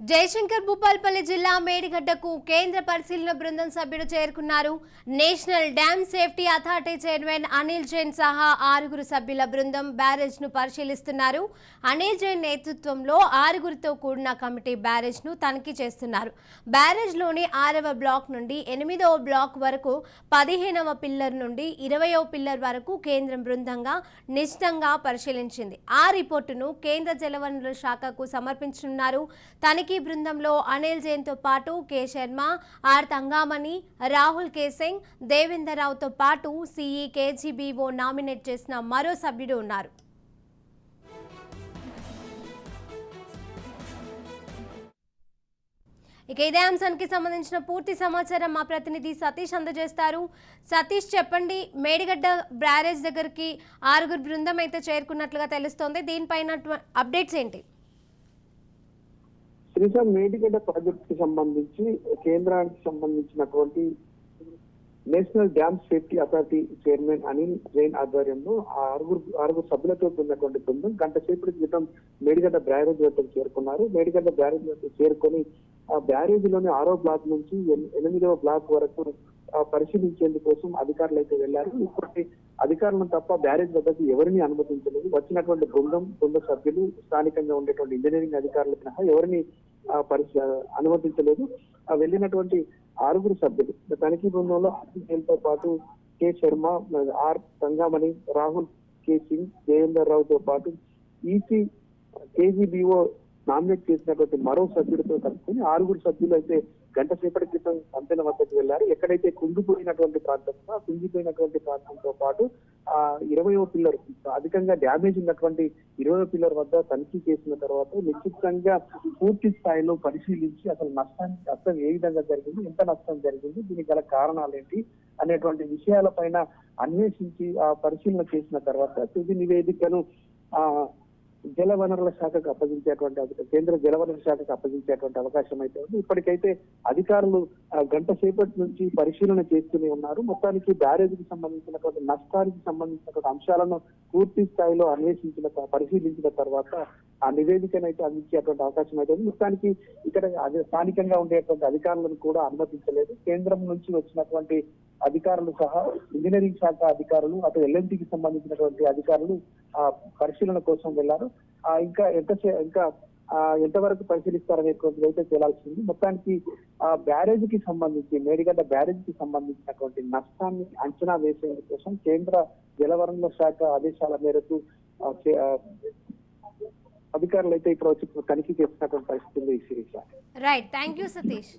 జయశంకర్ భూపాల్పల్లి జిల్లా మేడిగడ్డకు కేంద్ర పరిశీలన బృందం సభ్యుడు చేరుకున్నారు. National dam safety authority chairman Anil Jain సహా ఆరుగురు సభ్యుల బృందం బ్యారేజ్ను పరిశీలిస్తున్నారు. అనిల్ జైన్ నేతృత్వంలో ఆరుగురితో కూడిన కమిటీ బ్యారేజ్ను తనిఖీ చేస్తున్నారు. బ్యారేజ్లోని ఆరవ బ్లాక్ నుండి ఎనిమిదవ బ్లాక్ వరకు పదిహేనవ పిల్లర్ నుండి ఇరవయవ పిల్లర్ వరకు కేంద్రం బృందంగా నిశ్చితంగా పరిశీలించింది. ఆ రిపోర్టును కేంద్ర జలవనరుల శాఖకు సమర్పించనున్నారు. తనిఖీ బృందంలో అనిల్ జైన్తో పాటు K Sharma R Thangamani Rahul K Singh Devender రావుతో పాటు సిఈ కేజీబీఓ నామినేట్ చేసిన మరో సభ్యుడు ఉన్నారు. ఇక ఇదే అంశానికి సంబంధించిన పూర్తి సమాచారం మా ప్రతినిధి సతీష్ అందజేస్తారు. సతీష్ చెప్పండి మేడిగడ్డ బ్యారేజ్ దగ్గరికి ఆరుగురు బృందం అయితే చేరుకున్నట్లుగా తెలుస్తోంది. దీనిపైన అప్డేట్స్ ఏంటి? శ్రీశైలం మేడిగడ్డ ప్రాజెక్ట్కి సంబంధించి కేంద్రానికి సంబంధించినటువంటి national dam safety authority chairman Anil Jain ఆధ్వర్యంలో ఆరుగురు ఆరుగురు సభ్యులతో ఉన్నటువంటి బృందం గంట సేపటి క్రితం మేడిగడ్డ బ్యారేజ్ వద్దకు చేరుకున్నారు. మేడిగడ్డ బ్యారేజ్ వద్దకు చేరుకొని ఆ బ్యారేజ్లోని ఆరో బ్లాక్ నుంచి ఎనిమిదవ బ్లాక్ వరకు పరిశీలించేందుకోసం అధికారులు అయితే వెళ్ళారు ఇప్పటి అధికారులను తప్ప బ్యారేజ్ వద్దకు ఎవరిని అనుమతించలేదు. వచ్చినటువంటి బృందం బృంద సభ్యులు స్థానికంగా ఉండేటువంటి ఇంజనీరింగ్ అధికారులు సహా ఎవరిని ఆ, అనుమతించలేదు. ఆ వెళ్ళినటువంటి ఆరుగురు సభ్యులు తనిఖీ బృందంలో అతిథులతో పాటు K Sharma R Sangamani Rahul K Singh Jayender రావుతో పాటు ఈసీ కేజీబీఓ నామినేట్ చేసినటువంటి మరో సభ్యుడితో కలుపుకొని ఆరుగురు సభ్యులు అయితే గంట సేపటి క్రితం కంపెనీ వద్దకు వెళ్ళారు ఎక్కడైతే కుంగిపోయినటువంటి ప్రాంతంలో కుంగిపోయినటువంటి ప్రాంతంతో పాటు ఇరవయో పిల్లర్. అధికంగా డ్యామేజ్ ఉన్నటువంటి ఇరవై పిల్లర్ వద్ద తనిఖీ చేసిన తర్వాత నిశ్చితంగా పూర్తి స్థాయిలో పరిశీలించి అసలు నష్టానికి నష్టం ఏ విధంగా జరిగింది ఎంత నష్టం జరిగింది దీనికి గల కారణాలు ఏంటి అనేటువంటి విషయాలపైన అన్వేషించి ఆ పరిశీలన చేసిన తర్వాత తుది నివేదికను ఆ జల వనరుల శాఖకు అప్పగించేటువంటి కేంద్ర జల వనరుల శాఖకు అప్పగించేటువంటి అవకాశం అయితే ఉంది. ఇప్పటికైతే అధికారులు గంట సేపటి నుంచి పరిశీలన చేస్తూనే ఉన్నారు. మొత్తానికి బ్యారేజీకి సంబంధించినటువంటి నష్టానికి సంబంధించినటువంటి అంశాలను పూర్తి స్థాయిలో అన్వేషించిన త- పరిశీలించిన తర్వాత ఆ నివేదికను అయితే అందించేటువంటి అవకాశం అయితే ఉంది. మొత్తానికి ఇక్కడ స్థానికంగా ఉండేటువంటి అధికారులను కూడా అనుమతించలేదు. కేంద్రం నుంచి వచ్చినటువంటి అధికారులు సహా ఇంజనీరింగ్ శాఖ అధికారులు అటు ఎల్ఎన్టీకి సంబంధించినటువంటి అధికారులు ఆ పరిశీలన కోసం వెళ్ళారు. ఆ ఇంకా ఎంత ఇంకా ఆ ఎంతవరకు పరిశీలిస్తారనేటువంటిది అయితే తేలాల్సింది. మొత్తానికి ఆ బ్యారేజ్కి సంబంధించి మేడిగడ్డ బ్యారేజ్కి సంబంధించినటువంటి నష్టాన్ని అంచనా వేసేందుకోసం కేంద్ర జలవనరుల శాఖ ఆదేశాల మేరకు అధికారులు అయితే ఇప్పుడు వచ్చి తనిఖీ చేస్తున్నటువంటి పరిస్థితి ఉంది ఈ Sirisha right thank you Satish